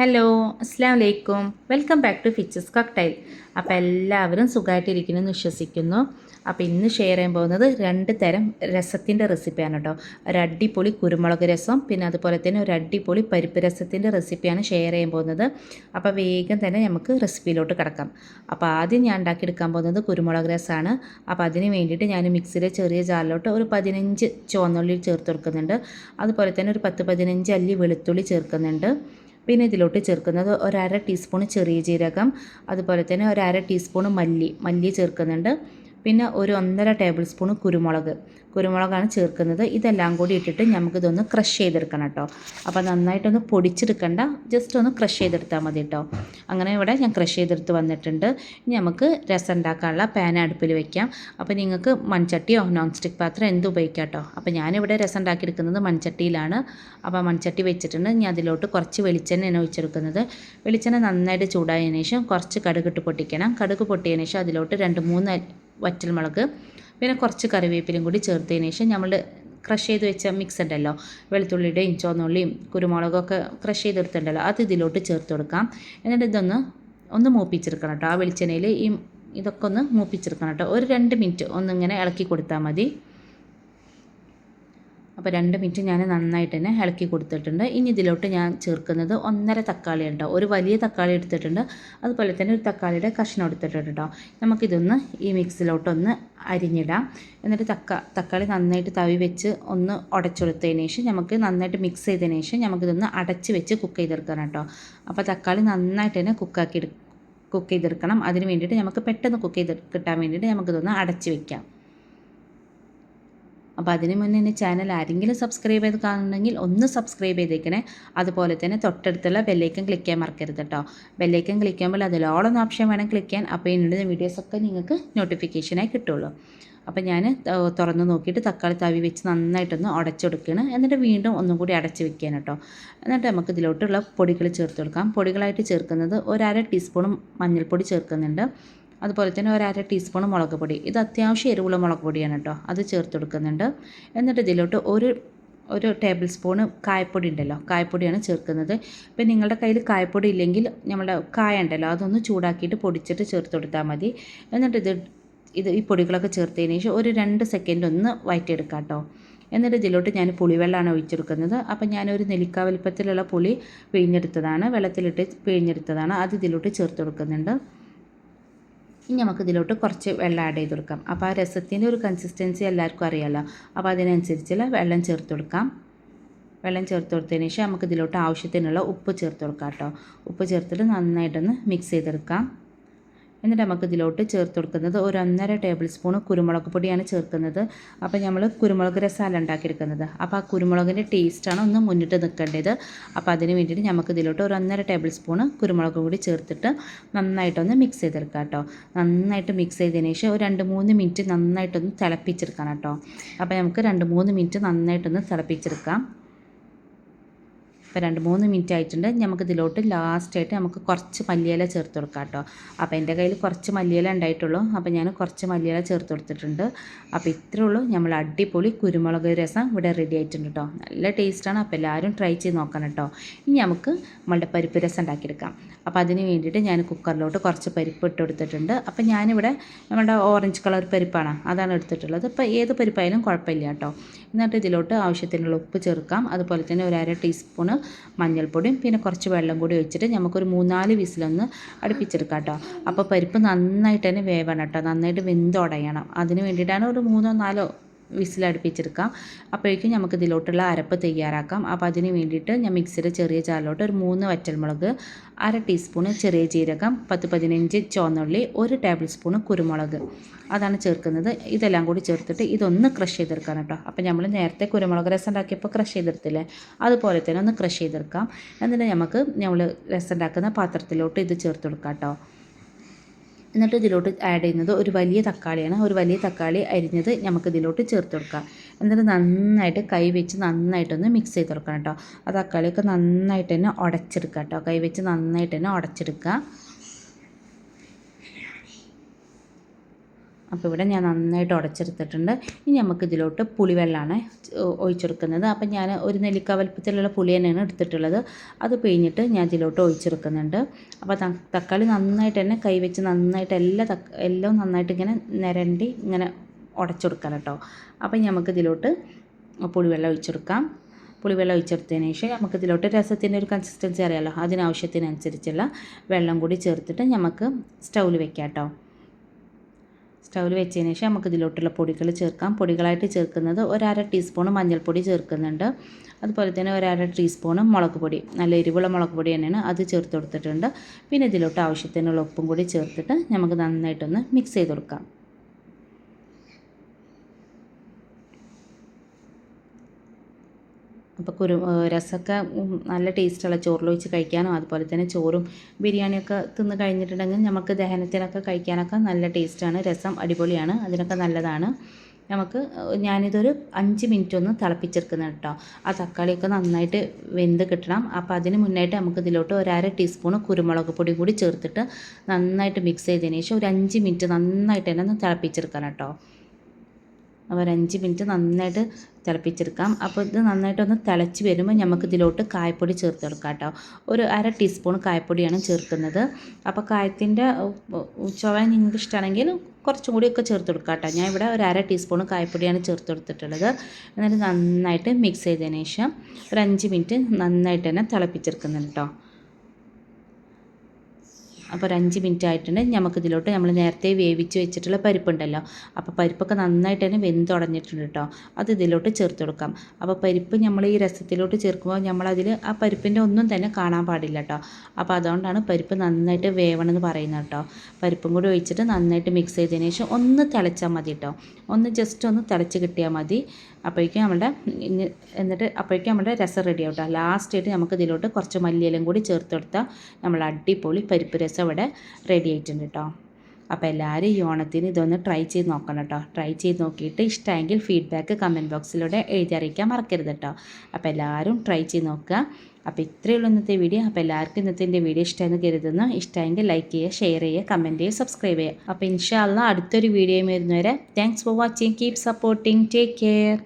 Hello അസ്സാം വലൈക്കും welcome back to ഫിച്ചസ് കോക്ടൈൽ അപ്പോൾ എല്ലാവരും സുഖമായിട്ടിരിക്കുന്നു എന്ന് വിശ്വസിക്കുന്നു. അപ്പോൾ ഇന്ന് ഷെയർ ചെയ്യാൻ പോകുന്നത് രണ്ട് തരം രസത്തിന്റെ റെസിപ്പിയാണ് കേട്ടോ ഒരു അടിപൊളി കുരുമുളക് രസം പിന്നെ അതുപോലെ തന്നെ ഒരു അടിപൊളി പരിപ്പ് രസത്തിന്റെ റെസിപ്പിയാണ് ഷെയർ ചെയ്യാൻ പോകുന്നത്. അപ്പോൾ വേഗം തന്നെ നമുക്ക് റെസിപ്പിയിലോട്ട് കിടക്കാം. അപ്പോൾ ആദ്യം ഞാൻ ഉണ്ടാക്കിയെടുക്കാൻ പോകുന്നത് കുരുമുളക് രസമാണ് അപ്പോൾ അതിന് വേണ്ടിയിട്ട് ഞാൻ മിക്സിയിലെ ചെറിയ ജാറിലോട്ട് ഒരു പതിനഞ്ച് ചുവന്നുള്ളി ചേർത്ത് കൊടുക്കുന്നുണ്ട്. അതുപോലെ തന്നെ ഒരു പത്ത് പതിനഞ്ച് അല്ലി വെളുത്തുള്ളി ചേർക്കുന്നുണ്ട്. പിന്നെ ഇതിലോട്ട് ചേർക്കുന്നത് ഒരര ടീസ്പൂൺ ചെറിയ ജീരകം അതുപോലെ തന്നെ ഒരര ടീസ്പൂൺ മല്ലി. മല്ലി ചേർക്കുന്നുണ്ട്. പിന്നെ ഒരു ഒന്നര ടേബിൾ സ്പൂൺ കുരുമുളക്. കുരുമുളകാണ് ചേർക്കുന്നത്. ഇതെല്ലാം കൂടി ഇട്ടിട്ട് നമുക്കിതൊന്ന് ക്രഷ് ചെയ്തെടുക്കണം കേട്ടോ. അപ്പോൾ നന്നായിട്ടൊന്ന് പൊടിച്ചെടുക്കണ്ട. ജസ്റ്റ് ഒന്ന് ക്രഷ് ചെയ്തെടുത്താൽ മതി കേട്ടോ. അങ്ങനെ ഇവിടെ ഞാൻ ക്രഷ് ചെയ്തെടുത്ത് വന്നിട്ടുണ്ട്. ഇനി നമുക്ക് രസം ഉണ്ടാക്കാനുള്ള പാൻ അടുപ്പിൽ വെക്കാം. അപ്പോൾ നിങ്ങൾക്ക് മൺചട്ടിയോ നോൺ സ്റ്റിക്ക് പാത്രം എന്ത് ഉപയോഗിക്കാം കേട്ടോ. അപ്പോൾ ഞാനിവിടെ രസം ഉണ്ടാക്കിയെടുക്കുന്നത് മൺചട്ടിയിലാണ്. അപ്പോൾ മൺചട്ടി വെച്ചിട്ടുണ്ട്. ഞാൻ അതിലോട്ട് കുറച്ച് വെളിച്ചെണ്ണയാണ് ഒഴിച്ചെടുക്കുന്നത്. വെളിച്ചെണ്ണ നന്നായിട്ട് ചൂടായതിനു ശേഷം കുറച്ച് കടുകിട്ട് പൊട്ടിക്കണം. കടുക് പൊട്ടിയതിനു ശേഷം അതിലോട്ട് രണ്ട് മൂന്ന് വറ്റൽമുളക് പിന്നെ കുറച്ച് കറിവേപ്പിലും കൂടി ചേർത്തതിന് ശേഷം നമ്മൾ ക്രഷ് ചെയ്ത് വെച്ച മിക്സ് ഉണ്ടല്ലോ. വെളുത്തുള്ളിയുടെയും ചുവന്നുള്ളിയും കുരുമുളകൊക്കെ ക്രഷ് ചെയ്തെടുത്തിട്ടുണ്ടല്ലോ. അത് ഇതിലോട്ട് ചേർത്ത് കൊടുക്കാം. എന്നിട്ട് ഇതൊന്ന് ഒന്ന് മൂപ്പിച്ചെടുക്കണം കേട്ടോ. ആ വെളിച്ചെണ്ണയിൽ ഈ ഇതൊക്കെ ഒന്ന് മൂപ്പിച്ചെടുക്കണം കേട്ടോ. ഒരു രണ്ട് മിനിറ്റ് ഒന്നിങ്ങനെ ഇളക്കി കൊടുത്താൽ മതി. അപ്പോൾ രണ്ട് മിനിറ്റ് ഞാൻ നന്നായിട്ട് തന്നെ ഇളക്കി കൊടുത്തിട്ടുണ്ട്. ഇനി ഇതിലോട്ട് ഞാൻ ചേർക്കുന്നത് ഒന്നര തക്കാളി ഉണ്ടോ ഒരു വലിയ തക്കാളി എടുത്തിട്ടുണ്ട്. അതുപോലെ തന്നെ ഒരു തക്കാളിയുടെ കഷ്ണം എടുത്തിട്ടുണ്ട് കേട്ടോ. നമുക്കിതൊന്ന് ഈ മിക്സിലോട്ടൊന്ന് അരിഞ്ഞിടാം. എന്നിട്ട് തക്ക തക്കാളി നന്നായിട്ട് തവി വെച്ച് ഒന്ന് ഉടച്ചെടുത്തതിന് ശേഷം നമുക്ക് നന്നായിട്ട് മിക്സ് ചെയ്തതിന് ശേഷം നമുക്കിതൊന്ന് അടച്ച് വെച്ച് കുക്ക് ചെയ്തെടുക്കണം കേട്ടോ. അപ്പോൾ തക്കാളി നന്നായിട്ട് തന്നെ കുക്കാക്കി കുക്ക് ചെയ്തെടുക്കണം. അതിന് വേണ്ടിയിട്ട് നമുക്ക് പെട്ടെന്ന് കുക്ക് ചെയ്ത് കിട്ടാൻ വേണ്ടിയിട്ട് നമുക്കിതൊന്ന് അടച്ച് വെക്കാം. അപ്പോൾ അതിന് മുന്നേ എന്റെ ചാനൽ ആരെങ്കിലും സബ്സ്ക്രൈബ് ചെയ്ത് കാണുന്നുണ്ടെങ്കിൽ ഒന്ന് സബ്സ്ക്രൈബ് ചെയ്തേക്കണേ. അതുപോലെ തന്നെ തൊട്ടടുത്തുള്ള ബെല്ലൈക്കൻ ക്ലിക്ക് ചെയ്യാൻ മറക്കരുത് കേട്ടോ ബെല്ലൈക്കൻ ക്ലിക്ക് ചെയ്യുമ്പോൾ അതിലോളം ഓപ്ഷൻ വേണം ക്ലിക്ക് ചെയ്യാൻ. അപ്പോൾ ഇന്നിടുന്ന വീഡിയോസൊക്കെ നിങ്ങൾക്ക് നോട്ടിഫിക്കേഷനായി കിട്ടുള്ളൂ. അപ്പോൾ ഞാൻ തുറന്ന് നോക്കിയിട്ട് തക്കാളി തവി വെച്ച് നന്നായിട്ടൊന്ന് ഉടച്ചെടുക്കുകയാണ് എന്നിട്ട് വീണ്ടും ഒന്നും കൂടി അടച്ച് വെക്കാൻ കേട്ടോ എന്നിട്ട് നമുക്ക് ഇതിലോട്ടുള്ള പൊടികൾ ചേർത്ത് കൊടുക്കാം. പൊടികളായിട്ട് ചേർക്കുന്നത് ഒരു അര ടീസ്പൂൺ മഞ്ഞൾപ്പൊടി ചേർക്കുന്നുണ്ട്. അതുപോലെ തന്നെ ഒരു അര ടീസ്പൂൺ മുളക് പൊടി. ഇത് അത്യാവശ്യം എരിവുള്ള മുളക് പൊടിയാണ് കേട്ടോ. അത് ചേർത്ത് കൊടുക്കുന്നുണ്ട്. എന്നിട്ട് ഇതിലോട്ട് ഒരു ഒരു ടേബിൾ സ്പൂൺ കായപ്പൊടി ഉണ്ടല്ലോ. കായപ്പൊടിയാണ് ചേർക്കുന്നത്. ഇപ്പം നിങ്ങളുടെ കയ്യിൽ കായപ്പൊടി ഇല്ലെങ്കിൽ നമ്മുടെ കായ ഉണ്ടല്ലോ അതൊന്ന് ചൂടാക്കിയിട്ട് പൊടിച്ചിട്ട് ചേർത്ത് കൊടുത്താൽ മതി. എന്നിട്ട് ഇത് ഇത് ഈ പൊടികളൊക്കെ ചേർത്തതിന് ശേഷം ഒരു രണ്ട് സെക്കൻഡ് ഒന്ന് വയറ്റിയെടുക്കാം കേട്ടോ. എന്നിട്ട് ഇതിലോട്ട് ഞാൻ പുളിവെള്ളമാണ് ഒഴിച്ചെടുക്കുന്നത്. അപ്പം ഞാനൊരു നെല്ലിക്ക വലിപ്പത്തിലുള്ള പുളി പിഴിഞ്ഞെടുത്തതാണ്. വെള്ളത്തിലിട്ട് പിഴിഞ്ഞെടുത്തതാണ്. അത് ഇതിലോട്ട് ചേർത്ത് കൊടുക്കുന്നുണ്ട്. ഇനി നമുക്ക് ഇതിലോട്ട് കുറച്ച് വെള്ളം ആഡ് ചെയ്ത് കൊടുക്കാം. അപ്പോൾ ആ രസത്തിന്റെ ഒരു കൺസിസ്റ്റൻസി എല്ലാവർക്കും അറിയാമല്ലോ അപ്പോൾ അതിനനുസരിച്ചുള്ള വെള്ളം ചേർത്ത് കൊടുക്കാം. വെള്ളം ചേർത്ത് കൊടുത്തതിന് ശേഷം നമുക്ക് ഇതിലോട്ട് ആവശ്യത്തിനുള്ള ഉപ്പ് ചേർത്ത് കൊടുക്കാം കേട്ടോ. ഉപ്പ് ചേർത്തിട്ട് നന്നായിട്ടൊന്ന് മിക്സ് ചെയ്തെടുക്കാം. എന്നിട്ട് നമുക്ക് ഇതിലോട്ട് ചേർത്ത് കൊടുക്കുന്നത് ഒരു ഒന്നര ടേബിൾ സ്പൂൺ കുരുമുളക് പൊടിയാണ് ചേർക്കുന്നത്. അപ്പോൾ നമ്മൾ കുരുമുളക് രസാല ഉണ്ടാക്കിയെടുക്കുന്നത്. അപ്പോൾ ആ കുരുമുളകിന്റെ ടേസ്റ്റാണ് ഒന്ന് മുന്നിട്ട് നിൽക്കേണ്ടത്. അപ്പോൾ അതിന് വേണ്ടിയിട്ട് നമുക്ക് ഇതിലോട്ട് ഒരു ഒന്നര ടേബിൾ സ്പൂൺ കുരുമുളക് കൂടി ചേർത്തിട്ട് നന്നായിട്ടൊന്ന് മിക്സ് ചെയ്തെടുക്കാം കേട്ടോ. നന്നായിട്ട് മിക്സ് ചെയ്തതിന് ശേഷം ഒരു രണ്ട് മൂന്ന് മിനിറ്റ് നന്നായിട്ടൊന്ന് തിളപ്പിച്ചെടുക്കണം കേട്ടോ. അപ്പോൾ നമുക്ക് രണ്ട് മൂന്ന് മിനിറ്റ് നന്നായിട്ടൊന്ന് തിളപ്പിച്ചെടുക്കാം. ഇപ്പോൾ രണ്ട് മൂന്ന് മിനിറ്റ് ആയിട്ടുണ്ട്. നമുക്ക് ഇതിലോട്ട് ലാസ്റ്റായിട്ട് നമുക്ക് കുറച്ച് മല്ലിയില ചേർത്ത് കൊടുക്കാം കേട്ടോ. അപ്പോൾ എന്റെ കയ്യിൽ കുറച്ച് മല്ലിയില ഉണ്ടായിട്ടുള്ളൂ. അപ്പോൾ ഞാൻ കുറച്ച് മല്ലിയില ചേർത്ത് കൊടുത്തിട്ടുണ്ട്. അപ്പോൾ ഇത്രയേ ഉള്ളൂ. നമ്മൾ അടിപൊളി കുരുമുളക് രസം ഇവിടെ റെഡി ആയിട്ടുണ്ട് കേട്ടോ. നല്ല ടേസ്റ്റാണ് അപ്പോൾ എല്ലാവരും ട്രൈ ചെയ്ത് നോക്കണം കേട്ടോ. ഇനി നമുക്ക് നമ്മളുടെ പരിപ്പ് രസം ഉണ്ടാക്കിയെടുക്കാം. അപ്പോൾ അതിന് വേണ്ടിയിട്ട് ഞാൻ കുക്കറിലോട്ട് കുറച്ച് പരിപ്പ് ഇട്ട് കൊടുത്തിട്ടുണ്ട്. അപ്പോൾ ഞാനിവിടെ നമ്മുടെ ഓറഞ്ച് കളർ പരിപ്പാണ്. അതാണ് എടുത്തിട്ടുള്ളത്. ഇപ്പോൾ ഏത് പരിപ്പായാലും കുഴപ്പമില്ല കേട്ടോ. എന്നിട്ട് ഇതിലോട്ട് ആവശ്യത്തിനുള്ള ഉപ്പ് ചേർക്കാം. അതുപോലെ തന്നെ ഒരു അര ടീസ്പൂണ് മഞ്ഞൾപ്പൊടിയും പിന്നെ കുറച്ച് വെള്ളം കൂടി ഒഴിച്ചിട്ട് നമുക്കൊരു മൂന്നാൽ വിസിലൊന്ന് അടുപ്പിച്ചെടുക്കാം കേട്ടോ. അപ്പോൾ പരിപ്പ് നന്നായിട്ട് തന്നെ വേവണം കേട്ടോ. നന്നായിട്ട് വെന്തുടയണം അതിന് വേണ്ടിയിട്ടാണ് ഒരു മൂന്നോ നാലോ വിസിലടുപ്പിച്ചെടുക്കാം. അപ്പോഴേക്കും നമുക്ക് ഇതിലോട്ടുള്ള അരപ്പ് തയ്യാറാക്കാം. അപ്പോൾ അതിന് വേണ്ടിയിട്ട് ഞാൻ മിക്സിയുടെ ചെറിയ ചാറിലോട്ട് ഒരു മൂന്ന് വറ്റൽമുളക് അര ടീസ്പൂണ് ചെറിയ ജീരകം പത്ത് പതിനഞ്ച് ചുവന്നുള്ളി ഒരു ടേബിൾ സ്പൂണ് കുരുമുളക്. അതാണ് ചേർക്കുന്നത്. ഇതെല്ലാം കൂടി ചേർത്തിട്ട് ഇതൊന്ന് ക്രഷ് ചെയ്തെടുക്കാം കേട്ടോ. അപ്പോൾ നമ്മൾ നേരത്തെ കുരുമുളക് രസം ഉണ്ടാക്കിയപ്പോൾ ക്രഷ് ചെയ്തെടുത്തില്ലേ? അതുപോലെ തന്നെ ഒന്ന് ക്രഷ് ചെയ്തെടുക്കാം. എന്നിട്ട് നമുക്ക് നമ്മൾ രസം ഉണ്ടാക്കുന്ന പാത്രത്തിലോട്ട് ഇത് ചേർത്ത് കൊടുക്കാം കേട്ടോ. എന്നിട്ട് ഇതിലോട്ട് ആഡ് ചെയ്യുന്നത് ഒരു വലിയ തക്കാളിയാണ്. ഒരു വലിയ തക്കാളി അരിഞ്ഞത് നമുക്ക് ഇതിലോട്ട് ചേർത്ത് കൊടുക്കാം. എന്നിട്ട് നന്നായിട്ട് കൈ വെച്ച് നന്നായിട്ടൊന്ന് മിക്സ് ചെയ്ത് കൊടുക്കണം കേട്ടോ. ആ തക്കാളിയൊക്കെ നന്നായിട്ട് തന്നെ ഉടച്ചെടുക്കുക കേട്ടോ. കൈ വെച്ച് നന്നായിട്ട് തന്നെ ഉടച്ചെടുക്കുക. അപ്പോൾ ഇവിടെ ഞാൻ നന്നായിട്ട് ഉടച്ചെടുത്തിട്ടുണ്ട്. ഇനി നമുക്ക് ഇതിലോട്ട് പുളിവെള്ളമാണ് ഒഴിച്ചെടുക്കുന്നത്. അപ്പം ഞാൻ ഒരു നെല്ലിക്ക വലുപ്പത്തിലുള്ള പുളി തന്നെയാണ് എടുത്തിട്ടുള്ളത്. അത് പിഴിഞ്ഞിട്ട് ഞാൻ ഇതിലോട്ട് ഒഴിച്ചെടുക്കുന്നുണ്ട്. അപ്പോൾ തക്കാളി നന്നായിട്ട് തന്നെ കൈവച്ച് നന്നായിട്ട് എല്ലാ തക്ക എല്ലാം നന്നായിട്ട് ഇങ്ങനെ നിരണ്ടി ഇങ്ങനെ ഉടച്ചെടുക്കണം കേട്ടോ. അപ്പം നമുക്ക് ഇതിലോട്ട് പുളിവെള്ളം ഒഴിച്ചെടുക്കാം. പുളിവെള്ളം ഒഴിച്ചെടുത്തതിന് ശേഷം നമുക്ക് ഇതിലോട്ട് രസത്തിന്റെ ഒരു കൺസിസ്റ്റൻസി അറിയാമല്ലോ അതിനാവശ്യത്തിനനുസരിച്ചുള്ള വെള്ളം കൂടി ചേർത്തിട്ട് നമുക്ക് സ്റ്റൗവിൽ വെക്കാം കേട്ടോ. സ്റ്റൗവിൽ വെച്ചതിന് ശേഷം നമുക്ക് ഇതിലോട്ടുള്ള പൊടികൾ ചേർക്കാം. പൊടികളായിട്ട് ചേർക്കുന്നത് ഒരര ടീസ്പൂൺ മഞ്ഞൾപ്പൊടി ചേർക്കുന്നുണ്ട്. അതുപോലെ തന്നെ ഒരര ടീസ്പൂൺ മുളക് പൊടി. നല്ല എരിവുള്ള മുളക് പൊടി തന്നെയാണ് അത് ചേർത്ത് കൊടുത്തിട്ടുണ്ട്. പിന്നെ ഇതിലോട്ട് ആവശ്യത്തിനുള്ള ഉപ്പും കൂടി ചേർത്തിട്ട് നമുക്ക് നന്നായിട്ടൊന്ന് മിക്സ് ചെയ്ത് കൊടുക്കാം. അപ്പോൾ കുരു രസമൊക്കെ നല്ല ടേസ്റ്റുള്ള ചോറിലൊഴിച്ച് കഴിക്കാനും അതുപോലെ തന്നെ ചോറും ബിരിയാണിയൊക്കെ തിന്ന് കഴിഞ്ഞിട്ടുണ്ടെങ്കിൽ നമുക്ക് ദഹനത്തിനൊക്കെ കഴിക്കാനൊക്കെ നല്ല ടേസ്റ്റാണ് രസം അടിപൊളിയാണ് അതിനൊക്കെ നല്ലതാണ്. നമുക്ക് ഞാനിതൊരു അഞ്ച് മിനിറ്റ് ഒന്ന് തിളപ്പിച്ചെടുക്കുന്നത് കേട്ടോ. ആ തക്കാളിയൊക്കെ നന്നായിട്ട് വെന്ത് കിട്ടണം. അപ്പോൾ അതിന് മുന്നായിട്ട് നമുക്ക് ഇതിലോട്ട് ഒരു അര ടീസ്പൂൺ കുരുമുളക് പൊടി കൂടി ചേർത്തിട്ട് നന്നായിട്ട് മിക്സ് ചെയ്തതിന് ശേഷം ഒരു അഞ്ച് മിനിറ്റ് നന്നായിട്ട് തന്നെ ഒന്ന് തിളപ്പിച്ചെടുക്കണം കേട്ടോ. അപ്പോൾ ഒരു അഞ്ച് മിനിറ്റ് നന്നായിട്ട് തിളപ്പിച്ചെടുക്കാം. അപ്പോൾ ഇത് നന്നായിട്ടൊന്ന് തിളച്ച് വരുമ്പോൾ നമുക്ക് ഇതിലോട്ട് കായപ്പൊടി ചേർത്ത് കൊടുക്കാം കേട്ടോ. ഒരു അര ടീസ്പൂൺ കായപ്പൊടിയാണ് ചേർക്കുന്നത്. അപ്പോൾ കായത്തിന്റെ ചുവ നിങ്ങൾക്ക് ഇഷ്ടമാണെങ്കിൽ കുറച്ചും കൂടിയൊക്കെ ചേർത്ത് കൊടുക്കാം കേട്ടോ. ഞാൻ ഇവിടെ ഒരു അര ടീസ്പൂൺ കായപ്പൊടിയാണ് ചേർത്ത് കൊടുത്തിട്ടുള്ളത്. എന്നിട്ട് നന്നായിട്ട് മിക്സ് ചെയ്തതിന് ശേഷം ഒരു അഞ്ച് മിനിറ്റ് നന്നായിട്ട് തന്നെ തിളപ്പിച്ചെടുക്കുന്നുണ്ട് കേട്ടോ. അപ്പോൾ ഒരു അഞ്ച് മിനിറ്റ് ആയിട്ടുണ്ട്. നമുക്ക് ഇതിലോട്ട് നമ്മൾ നേരത്തെ വേവിച്ച് വെച്ചിട്ടുള്ള പരിപ്പുണ്ടല്ലോ. അപ്പോൾ പരിപ്പൊക്കെ നന്നായിട്ട് തന്നെ വെന്തുടഞ്ഞിട്ടുണ്ട് കേട്ടോ അത് ഇതിലോട്ട് ചേർത്ത് കൊടുക്കാം. അപ്പോൾ പരിപ്പ് നമ്മൾ ഈ രസത്തിലോട്ട് ചേർക്കുമ്പോൾ നമ്മളതിൽ ആ പരിപ്പിന്റെ ഒന്നും തന്നെ കാണാൻ പാടില്ല കേട്ടോ അപ്പോൾ അതുകൊണ്ടാണ് പരിപ്പ് നന്നായിട്ട് വേവണമെന്ന് പറയുന്നത് കേട്ടോ പരിപ്പും കൂടി ഒഴിച്ചിട്ട് നന്നായിട്ട് മിക്സ് ചെയ്തതിന് ശേഷം ഒന്ന് തിളച്ചാൽ മതി കേട്ടോ ഒന്ന് ജസ്റ്റ് ഒന്ന് തിളച്ച് കിട്ടിയാൽ മതി. അപ്പോഴേക്കും നമ്മുടെ എന്നിട്ട് അപ്പോഴേക്കും നമ്മുടെ രസം റെഡി ലാസ്റ്റ് ലാസ്റ്റായിട്ട് നമുക്ക് ഇതിലോട്ട് കുറച്ച് മല്ലിയിലും കൂടി ചേർത്ത് കൊടുത്താൽ നമ്മൾ അടിപൊളി പരിപ്പ് രസം ഇവിടെ റെഡി ആയിട്ടുണ്ട് കേട്ടോ അപ്പോൾ എല്ലാവരും ഈ ഓണത്തിന് ഇതൊന്ന് ട്രൈ ചെയ്ത് നോക്കണം കേട്ടോ ട്രൈ ചെയ്ത് നോക്കിയിട്ട് ഇഷ്ടമെങ്കിൽ ഫീഡ്ബാക്ക് കമന്റ് ബോക്സിലൂടെ എഴുതി അറിയിക്കാൻ മറക്കരുത് കേട്ടോ അപ്പോൾ എല്ലാവരും ട്രൈ ചെയ്ത് നോക്കുക. അപ്പോൾ ഇത്രയേ ഉള്ളൂ ഇന്നത്തെ വീഡിയോ അപ്പോൾ എല്ലാവർക്കും ഇന്നത്തെ എന്റെ വീഡിയോ ഇഷ്ടമെന്ന് കരുതുന്നു. ഇഷ്ടമെങ്കിൽ ലൈക്ക് ചെയ്യുക ഷെയർ ചെയ്യുക കമന്റ് ചെയ്യുക സബ്സ്ക്രൈബ് ചെയ്യുക. അപ്പോൾ ഇൻഷാല്ല അടുത്തൊരു വീഡിയോയും വരുന്നവരെ thanks for watching keep supporting take care